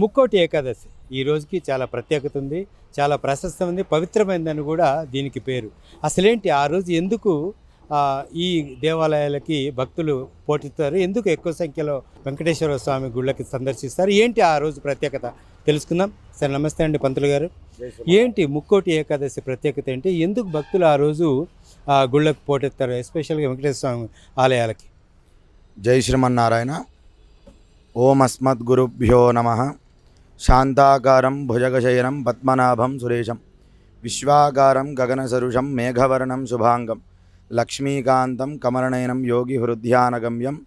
ముక్కోటి ఏకాదశి. ఈ రోజుకి చాలా ప్రత్యేకత ఉంది చాలా ప్రశస్తం ఉంది పవిత్రమైందని కూడా దీనికి పేరు. అసలేంటి? ఆ రోజు ఎందుకు ఈ దేవాలయాలకి భక్తులు పోటీస్తారు? ఎందుకు ఎక్కువ సంఖ్యలో వెంకటేశ్వర స్వామి గుళ్ళకి సందర్శిస్తారు? ఏంటి ఆ రోజు ప్రత్యేకత? తెలుసుకుందాం. సార్ నమస్తే అండి పంతులు గారు. ఏంటి ముక్కోటి ఏకాదశి ప్రత్యేకత ఏంటి? ఎందుకు భక్తులు ఆ రోజు ఆ గుళ్ళకు పోటెత్తారు ఎస్పెషల్గా వెంకటేశ్వర స్వామి ఆలయాలకి? జై శ్రీమన్నారాయణ. ఓం అస్మద్గురుభ్యో నమ. శాంతాకారం భుజగశయనం పద్మనాభం సురేశం. విశ్వాకారం గగనసరుషం మేఘవర్ణం శుభాంగం. లక్ష్మీకాంతం కమలనయనం యోగి హృద్యానగమ్యం.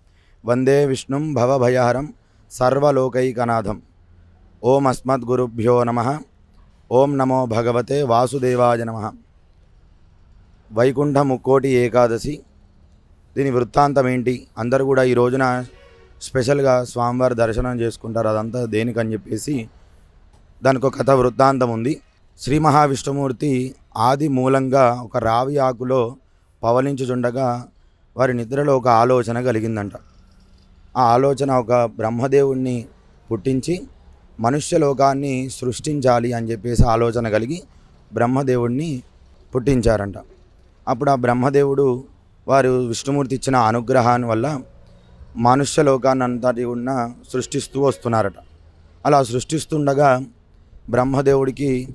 వందే విష్ణుం భవభయహరం సర్వలోకైకనాథం. ఓం అస్మద్గురుభ్యో నమ. ఓం నమో భగవతే వాసుదేవాయ నమ. వైకుంఠ ముక్కోటి ఏకాదశి. దీని వృత్తాంతం ఏంటి అందరూ కూడా ఈ రోజున స్పెషల్గా స్వామివారి దర్శనం చేసుకుంటారు అదంతా దేనికని చెప్పేసి దానికి ఒక కథ వృత్తాంతం ఉంది. శ్రీ మహావిష్ణుమూర్తి ఆది మూలంగా ఒక రావి ఆకులో పవలించుచుండగా వారి నిద్రలో ఒక ఆలోచన కలిగిందంట. ఆ ఆలోచన ఒక బ్రహ్మదేవుణ్ణి పుట్టించి మనుష్య లోకాన్ని సృష్టించాలి అని చెప్పేసి ఆలోచన కలిగి బ్రహ్మదేవుణ్ణి పుట్టించారంట. అప్పుడు ఆ బ్రహ్మదేవుడు వారు విష్ణుమూర్తి ఇచ్చిన అనుగ్రహాన్ని వల్ల మనుష్య లోకాన్ని అంతటి ఉన్న సృష్టిస్తూ వస్తున్నారట. అలా సృష్టిస్తుండగా బ్రహ్మదేవుడికి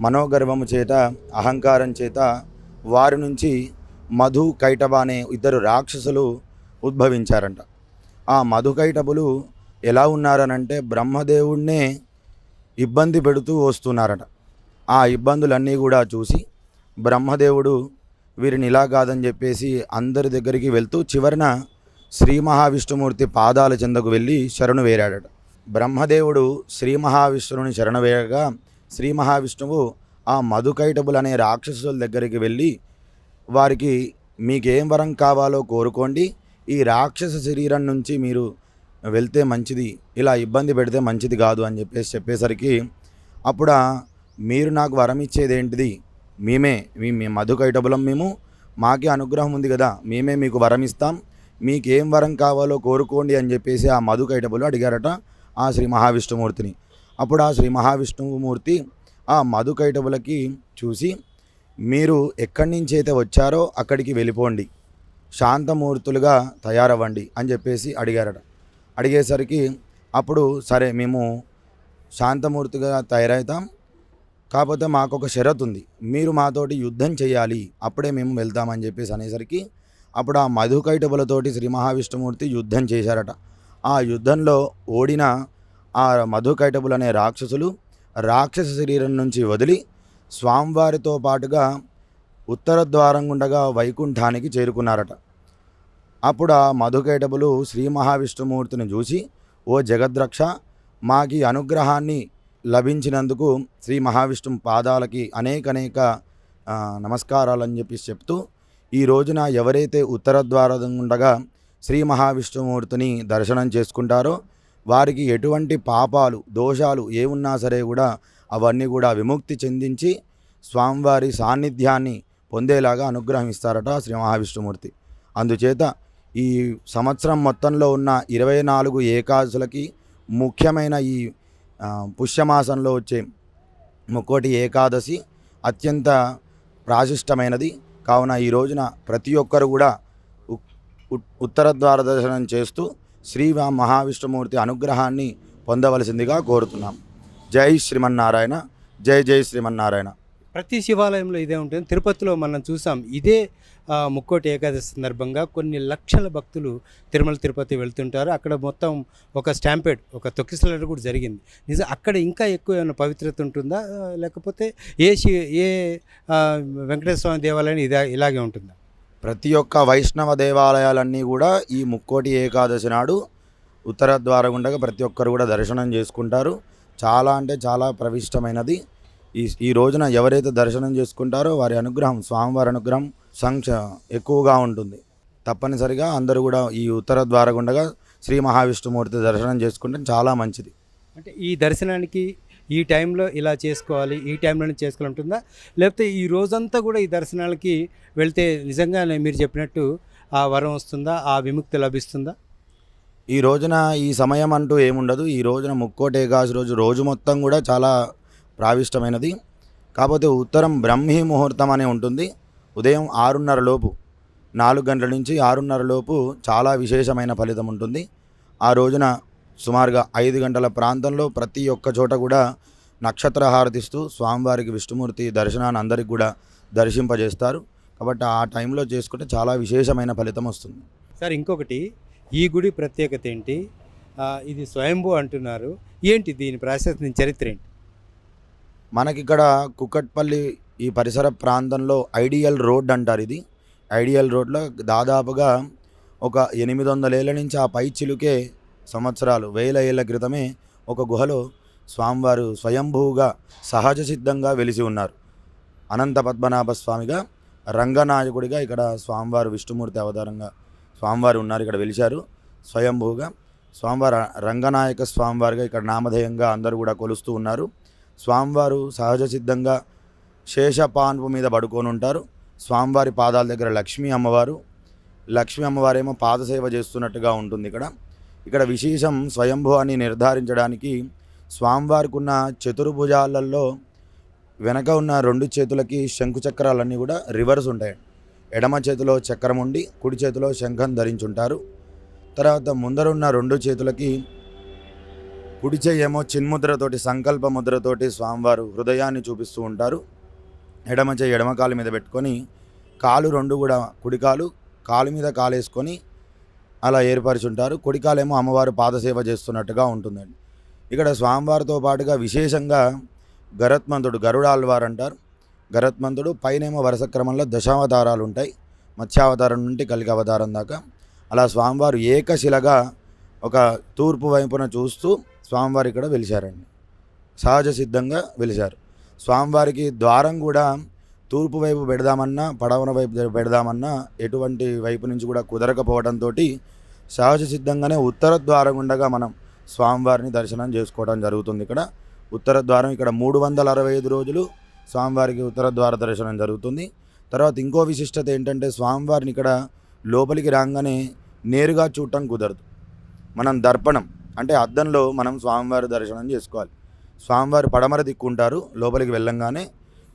మనోగర్వము చేత అహంకారం చేత వారి నుంచి మధు కైటబ అనే ఇద్దరు రాక్షసులు ఉద్భవించారంట. ఆ మధు కైటబులు ఎలా ఉన్నారనంటే బ్రహ్మదేవుడినే ఇబ్బంది పెడుతూ వస్తున్నారట. ఆ ఇబ్బందులన్నీ కూడా చూసి బ్రహ్మదేవుడు వీరిని ఇలా కాదని చెప్పేసి అందరి దగ్గరికి వెళ్తూ చివరన శ్రీ మహావిష్ణుమూర్తి పాదాల చెందకు వెళ్ళి శరణు వేరాడట. బ్రహ్మదేవుడు శ్రీ మహావిష్ణువుని శరణు వేయగా శ్రీ మహావిష్ణువు ఆ మధుకైటబుల్ అనే రాక్షసుల దగ్గరికి వెళ్ళి వారికి మీకేం వరం కావాలో కోరుకోండి ఈ రాక్షస శరీరం నుంచి మీరు వెళ్తే మంచిది ఇలా ఇబ్బంది పెడితే మంచిది కాదు అని చెప్పేసి చెప్పేసరికి అప్పుడు మీరు నాకు వరం ఇచ్చేది ఏంటిది? మేమే మీ మీ మధుకైటబులం మేము మాకే అనుగ్రహం ఉంది కదా మేమే మీకు వరం ఇస్తాం మీకేం వరం కావాలో కోరుకోండి అని చెప్పేసి ఆ మధుకైటబులు అడిగారట ఆ శ్రీ మహావిష్ణుమూర్తిని. అప్పుడు ఆ శ్రీ మహావిష్ణుమూర్తి ఆ మధుకైటబులకి చూసి మీరు ఎక్కడి నుంచి అయితే వచ్చారో అక్కడికి వెళ్ళిపోండి. శాంతమూర్తులుగా తయారవ్వండి అని చెప్పేసి అడిగారట. అడిగేసరికి అప్పుడు సరే మేము శాంతమూర్తిగా తయారవుతాం. కాకపోతే మాకు ఒక షరతు ఉంది. మీరు మాతోటి యుద్ధం చేయాలి. అప్పుడే మేము వెళ్తామని చెప్పేసి అనేసరికి అప్పుడు ఆ మధుకైటబులతోటి శ్రీ మహావిష్ణుమూర్తి యుద్ధం చేశారట. ఆ యుద్ధంలో ఓడిన ఆ మధుకైటబులు అనే రాక్షసులు రాక్షస శరీరం నుంచి వదిలి స్వామివారితో పాటుగా ఉత్తర ద్వారం గుండగా వైకుంఠానికి చేరుకున్నారట. అప్పుడు ఆ మధుకైటబులు శ్రీ మహావిష్ణుమూర్తిని చూసి ఓ జగద్రక్ష మాకి అనుగ్రహాన్ని లభించినందుకు శ్రీ మహావిష్ణు పాదాలకి అనేక అనేక నమస్కారాలని చెప్పి చెప్తూ ఈ రోజున ఎవరైతే ఉత్తర ద్వారం ఉండగా శ్రీ మహావిష్ణుమూర్తిని దర్శనం చేసుకుంటారో వారికి ఎటువంటి పాపాలు దోషాలు ఏమున్నా సరే కూడా అవన్నీ కూడా విముక్తి చెందించి స్వామివారి సాన్నిధ్యాన్ని పొందేలాగా అనుగ్రహిస్తారట శ్రీ మహావిష్ణుమూర్తి. అందుచేత ఈ సంవత్సరం మొత్తంలో ఉన్న ఇరవై నాలుగు ఏకాదశులకి ముఖ్యమైన ఈ పుష్యమాసంలో వచ్చే ముక్కోటి ఏకాదశి అత్యంత ప్రాశిష్టమైనది. కావున ఈ రోజున ప్రతి ఒక్కరు కూడా ఉ- ఉత్తర ద్వార దర్శనం చేస్తూ శ్రీ మహావిష్ణుమూర్తి అనుగ్రహాన్ని పొందవలసిందిగా కోరుతున్నాం. జై శ్రీమన్నారాయణ జై జై శ్రీమన్నారాయణ. ప్రతి శివాలయంలో ఇదే ఉంటుంది. తిరుపతిలో మనం చూసాం ఇదే ముక్కోటి ఏకాదశి సందర్భంగా కొన్ని లక్షల భక్తులు తిరుమల తిరుపతి వెళ్తుంటారు. అక్కడ మొత్తం ఒక స్టాంపేడ్ ఒక తొక్కిసలాట కూడా జరిగింది. నిజం అక్కడ ఇంకా ఎక్కువ ఏమైనా పవిత్రత ఉంటుందా? లేకపోతే ఏ శి ఏ వెంకటేశ్వర స్వామి దేవాలయం ఇదా ఇలాగే ఉంటుందా? ప్రతి ఒక్క వైష్ణవ దేవాలయాలన్నీ కూడా ఈ ముక్కోటి ఏకాదశి నాడు ఉత్తర ద్వారగుండగా ప్రతి ఒక్కరు కూడా దర్శనం చేసుకుంటారు. చాలా అంటే చాలా ప్రవిష్టమైనది. ఈ ఈ రోజున ఎవరైతే దర్శనం చేసుకుంటారో వారి అనుగ్రహం స్వామివారి అనుగ్రహం సంక్ష ఎక్కువగా ఉంటుంది. తప్పనిసరిగా అందరూ కూడా ఈ ఉత్తర ద్వారం ఉండగా శ్రీ మహావిష్ణుమూర్తి దర్శనం చేసుకుంటే చాలా మంచిది. అంటే ఈ దర్శనానికి ఈ టైంలో ఇలా చేసుకోవాలి ఈ టైంలోనే చేసుకోవాలి ఉంటుందా లేకపోతే ఈ రోజంతా కూడా ఈ దర్శనాలకి వెళ్తే నిజంగానే మీరు చెప్పినట్టు ఆ వరం వస్తుందా? ఆ విముక్తి లభిస్తుందా? ఈ రోజున ఈ సమయం అంటూ ఏముండదు. ఈ రోజున ముక్కోటి ఏకాదశి రోజు రోజు మొత్తం కూడా చాలా ప్రావిష్టమైనది. కాకపోతే ఉత్తరం బ్రహ్మీ ముహూర్తం అనే ఉంటుంది. ఉదయం ఆరున్నర లోపు నాలుగు గంటల నుంచి ఆరున్నర లోపు చాలా విశేషమైన ఫలితం ఉంటుంది. ఆ రోజున సుమారుగా ఐదు గంటల ప్రాంతంలో ప్రతి ఒక్క చోట కూడా నక్షత్ర హారతిస్తూ స్వామివారికి విష్ణుమూర్తి దర్శనాన్ని అందరికి కూడా దర్శింపజేస్తారు. కాబట్టి ఆ టైంలో చేసుకుంటే చాలా విశేషమైన ఫలితం వస్తుంది. సార్ ఇంకొకటి ఈ గుడి ప్రత్యేకత ఏంటి? ఇది స్వయంభూ అంటున్నారు. ఏంటి దీని ప్రాశస్త్యం చరిత్ర ఏంటి? మనకిక్కడ కుక్కట్పల్లి ఈ పరిసర ప్రాంతంలో ఐడియల్ రోడ్ అంటారు ఇది. ఐడియల్ రోడ్లో దాదాపుగా ఒక ఎనిమిది వందల ఏళ్ళ నుంచి ఆ పై చిలుకే సంవత్సరాలు వేల ఏళ్ళ క్రితమే ఒక గుహలో స్వామివారు స్వయంభూగా సహజ సిద్ధంగా వెలిసి ఉన్నారు. అనంత పద్మనాభ స్వామిగా రంగనాయకుడిగా ఇక్కడ స్వామివారు విష్ణుమూర్తి అవతారంగా స్వామివారు ఉన్నారు ఇక్కడ వెలిశారు. స్వయంభూగా స్వామివారు రంగనాయక స్వామివారిగా ఇక్కడ నామధేయంగా అందరూ కూడా కొలుస్తూ ఉన్నారు. స్వామివారు సహజ సిద్ధంగా శేషపాన్పు మీద పడుకొని ఉంటారు. స్వామివారి పాదాల దగ్గర లక్ష్మీ అమ్మవారు. లక్ష్మీ అమ్మవారేమో పాదసేవ చేస్తున్నట్టుగా ఉంటుంది ఇక్కడ. ఇక్కడ విశేషం స్వయంభూ అని నిర్ధారించడానికి స్వామివారికి ఉన్న చతుర్భుజాలలో వెనక ఉన్న రెండు చేతులకి శంకు చక్రాలన్నీ కూడా రివర్స్ ఉంటాయి. ఎడమ చేతిలో చక్రం ఉండి కుడి చేతిలో శంఖం ధరించుంటారు. తర్వాత ముందరున్న రెండు చేతులకి కుడి చెయ్యేమో చిన్ముద్రతోటి సంకల్ప ముద్రతోటి స్వామివారు హృదయాన్ని చూపిస్తూ ఉంటారు. ఎడమ చెయ్యి ఎడమ కాలు మీద పెట్టుకొని కాలు రెండు కూడా కుడికాలు కాలు కాలు మీద కాలేసుకొని అలా ఏర్పరిచుంటారు. కుడికాలేమో అమ్మవారు పాదసేవ చేస్తున్నట్టుగా ఉంటుందండి. ఇక్కడ స్వామివారితో పాటుగా విశేషంగా గరత్మంతుడు గరుడాల్వారు అంటారు. గరత్మంతుడు పైనేమో వరుస క్రమంలో దశావతారాలు ఉంటాయి. మత్స్యావతారం నుండి కలిగి అవతారం దాకా. అలా స్వామివారు ఏకశిలగా ఒక తూర్పు వైపున చూస్తూ స్వామివారి ఇక్కడ వెలిశారండి. సహజ సిద్ధంగా వెలిశారు. స్వామివారికి ద్వారం కూడా తూర్పు వైపు పెడదామన్నా పడవన వైపు పెడదామన్నా ఎటువంటి వైపు నుంచి కూడా కుదరకపోవడంతో సహజ సిద్ధంగానే ఉత్తర ద్వారం ఉండగా మనం స్వామివారిని దర్శనం చేసుకోవడం జరుగుతుంది ఇక్కడ. ఉత్తర ద్వారం ఇక్కడ మూడు వందల అరవై ఐదు రోజులు స్వామివారికి ఉత్తర ద్వార దర్శనం జరుగుతుంది. తర్వాత ఇంకో విశిష్టత ఏంటంటే స్వామివారిని ఇక్కడ లోపలికి రాగానే నేరుగా చూడటం కుదరదు. మనం దర్పణం అంటే అద్దంలో మనం స్వామివారి దర్శనం చేసుకోవాలి. స్వామివారి పడమర దిక్కుంటారు లోపలికి వెళ్ళంగానే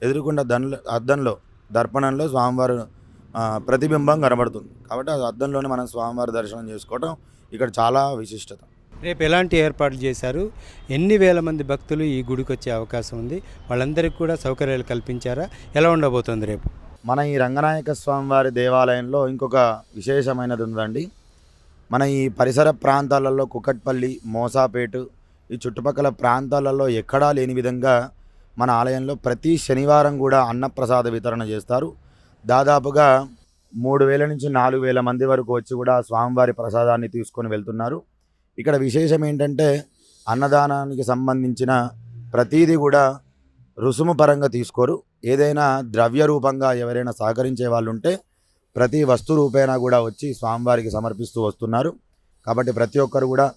ఎదురుకుండా దన్ల అద్దంలో దర్పణంలో స్వామివారి ప్రతిబింబం కనబడుతుంది. కాబట్టి ఆ అద్దంలోనే మనం స్వామివారి దర్శనం చేసుకోవడం ఇక్కడ చాలా విశిష్టత. రేపు ఎలాంటి ఏర్పాట్లు చేశారు? ఎన్ని వేల మంది భక్తులు ఈ గుడికి వచ్చే అవకాశం ఉంది? వాళ్ళందరికీ కూడా సౌకర్యాలు కల్పించారా? ఎలా ఉండబోతుంది రేపు? మన ఈ రంగనాయక స్వామివారి దేవాలయంలో ఇంకొక విశేషమైనది ఉందండి. మన ఈ పరిసర ప్రాంతాలలో కుకట్పల్లి మోసాపేటు ఈ చుట్టుపక్కల ప్రాంతాలలో ఎక్కడా లేని విధంగా మన ఆలయంలో ప్రతి శనివారం కూడా అన్నప్రసాద వితరణ చేస్తారు. దాదాపుగా మూడు వేల నుంచి నాలుగు వేల మంది వరకు వచ్చి కూడా స్వామివారి ప్రసాదాన్ని తీసుకొని వెళ్తున్నారు. ఇక్కడ విశేషం ఏంటంటే అన్నదానానికి సంబంధించిన ప్రతీది కూడా రుసుము పరంగా తీసుకోరు. ఏదైనా ద్రవ్య రూపంగా ఎవరైనా సహకరించే వాళ్ళు ఉంటే ప్రతి వస్తు రూపేణా కూడా వచ్చి స్వామివారికి సమర్పిస్తూ వస్తున్నారు. కాబట్టి ప్రతి ఒక్కరు కూడా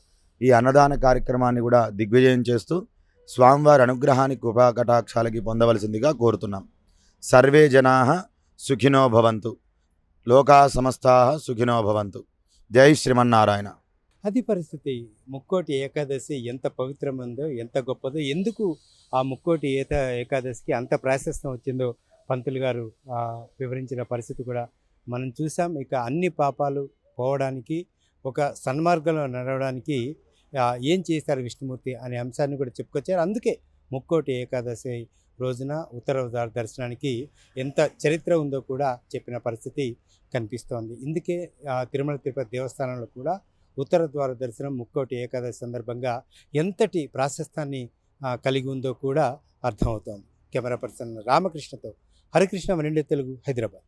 ఈ అన్నదాన కార్యక్రమాన్ని కూడా దిగ్విజయం చేస్తూ స్వామివారి అనుగ్రహానికి కృపాకటాక్షాలకి పొందవలసిందిగా కోరుతున్నాం. సర్వే జనా సుఖినో భవంతు. లోకా సమస్తా సుఖినో భవంతు. జై శ్రీమన్నారాయణ. అది పరిస్థితి. ముక్కోటి ఏకాదశి ఎంత పవిత్రమైందో ఎంత గొప్పదో ఎందుకు ఆ ముక్కోటి ఏత ఏకాదశికి అంత ప్రాశస్తం వచ్చిందో పంతులు గారు వివరించిన పరిస్థితి కూడా మనం చూసాం ఇక అన్ని పాపాలు పోవడానికి ఒక సన్మార్గంలో నడవడానికి ఏం చేస్తారు విష్ణుమూర్తి అనే అంశాన్ని కూడా చెప్పుకొచ్చారు. అందుకే ముక్కోటి ఏకాదశి రోజున ఉత్తర దర్శనానికి ఎంత చరిత్ర ఉందో కూడా చెప్పిన పరిస్థితి కనిపిస్తోంది. ఇందుకే తిరుమల తిరుపతి దేవస్థానంలో కూడా ఉత్తర ద్వార దర్శనం ముక్కోటి ఏకాదశి సందర్భంగా ఎంతటి ప్రాశస్తాన్ని కలిగి ఉందో కూడా అర్థమవుతోంది. కెమెరా పర్సన్ రామకృష్ణతో హరికృష్ణ వనిండే తెలుగు హైదరాబాద్.